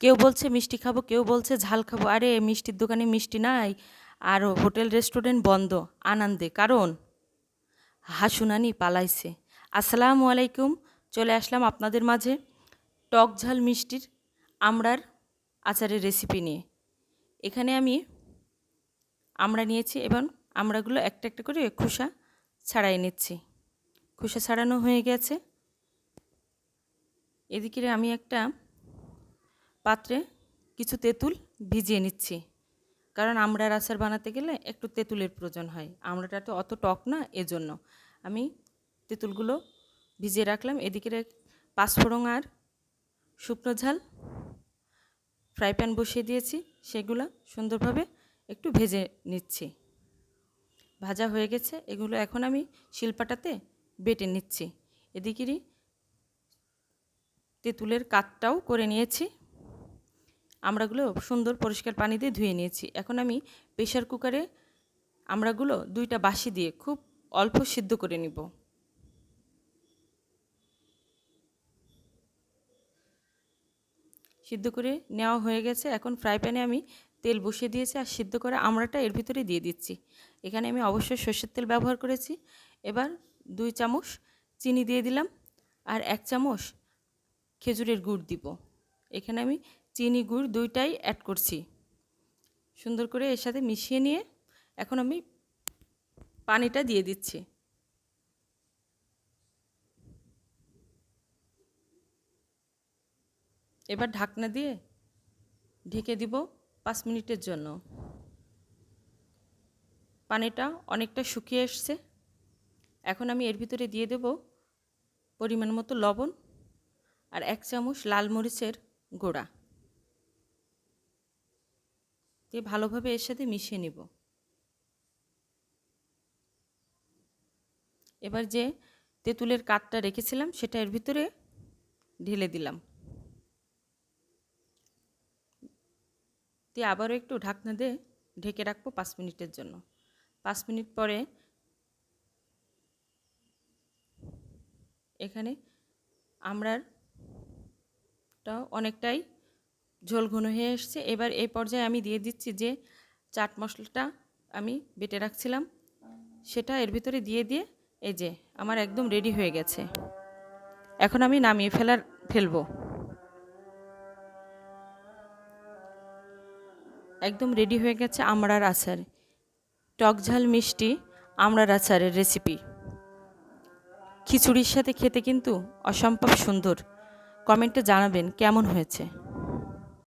কেউ বলছে মিষ্টি খাব, কেউ বলছে ঝাল খাব। আরে, মিষ্টির দোকানে মিষ্টি নাই আর হোটেল, রেস্টুরেন্ট বন্ধ, আনন্দে। কারণ? হাসুনানি পালাইছে। আসসালামু আলাইকুম, চলে আসলাম আপনাদের মাঝে টক ঝাল মিষ্টির আমড়ার আচারের রেসিপি নিয়ে। এখানে আমি আমড়া নিয়েছি এবং আমড়াগুলো একটা একটা করে খোসা ছাড়াই নিচ্ছি। খোসা ছাড়ানো হয়ে গেছে। এদিকে আমি একটা পাত্রে কিছু তেঁতুল ভিজিয়ে নিচ্ছি। কারণ আমড়ার আচার বানাতে গেলে একটু তেঁতুলের প্রয়োজন হয়। আমড়াটা তো অত টক না, এজন্য। আমি তেঁতুলগুলো ভিজিয়ে রাখলাম। এদিকে পাঁচফোড়ন আর শুকনো ঝাল ফ্রাই প্যান বসিয়ে দিয়েছি। সেগুলো সুন্দরভাবে একটু ভেজে নিচ্ছি। ভাজা হয়ে গেছে। এগুলো এখন আমি শিলপাটাতে বেটে নিচ্ছি। এদিকেরই তেঁতুলের কাঠটাও করে নিয়েছি। আমড়াগুলো সুন্দর পরিষ্কার পানি দিয়ে ধুয়ে নিয়েছি। এখন আমি প্রেশার কুকারে আমড়াগুলো দুইটা বাসি দিয়ে খুব অল্প সিদ্ধ করে নিব। সিদ্ধ করে নেওয়া হয়ে গেছে। এখন ফ্রাই প্যানে আমি তেল বসিয়ে দিয়েছি আর সিদ্ধ করে আমড়াটা এর ভিতরে দিয়ে দিচ্ছি। এখানে আমি অবশ্যই সর্ষের তেল ব্যবহার করেছি। এবার দুই চামচ চিনি দিয়ে দিলাম আর এক চামচ খেজুরের গুড় দিব। এখানে আমি চিনি গুড় দুইটাই অ্যাড করছি। সুন্দর করে এর সাথে মিশিয়ে নিয়ে এখন আমি পানিটা দিয়ে দিচ্ছি। এবার ঢাকনা দিয়ে ঢেকে দিব পাঁচ মিনিটের জন্য। পানিটা অনেকটা শুকিয়ে এসছে। এখন আমি এর ভিতরে দিয়ে দেব পরিমাণ মতো লবণ আর এক চামচ লাল মরিচের গোড়া। দিয়ে ভালোভাবে এর সাথে মিশিয়ে নিব। এবার যে তেঁতুলের কাঠটা রেখেছিলাম, সেটা এর ভিতরে ঢেলে দিলাম। দিয়ে আবারও একটু ঢাকনা দিয়ে ঢেকে রাখব পাঁচ মিনিটের জন্য। পাঁচ মিনিট পরে এখানে আমরার অনেকটাই ঝোল ঘন হয়ে এসছে। এবার এই পর্যায়ে আমি দিয়ে দিচ্ছি যে চাট মশলাটা আমি বেটে রাখছিলাম। সেটা এর ভিতরে দিয়ে দিয়ে এই যে আমার একদম রেডি হয়ে গেছে। এখন আমি নামিয়ে ফেলার, ফেলব। একদম রেডি হয়ে গেছে আমড়ার আচার। টক ঝাল মিষ্টি আমড়ার আচারের রেসিপি খিচুড়ির সাথে খেতে কিন্তু অসম্ভব সুন্দর। কমেন্টে জানাবেন কেমন হয়েছে।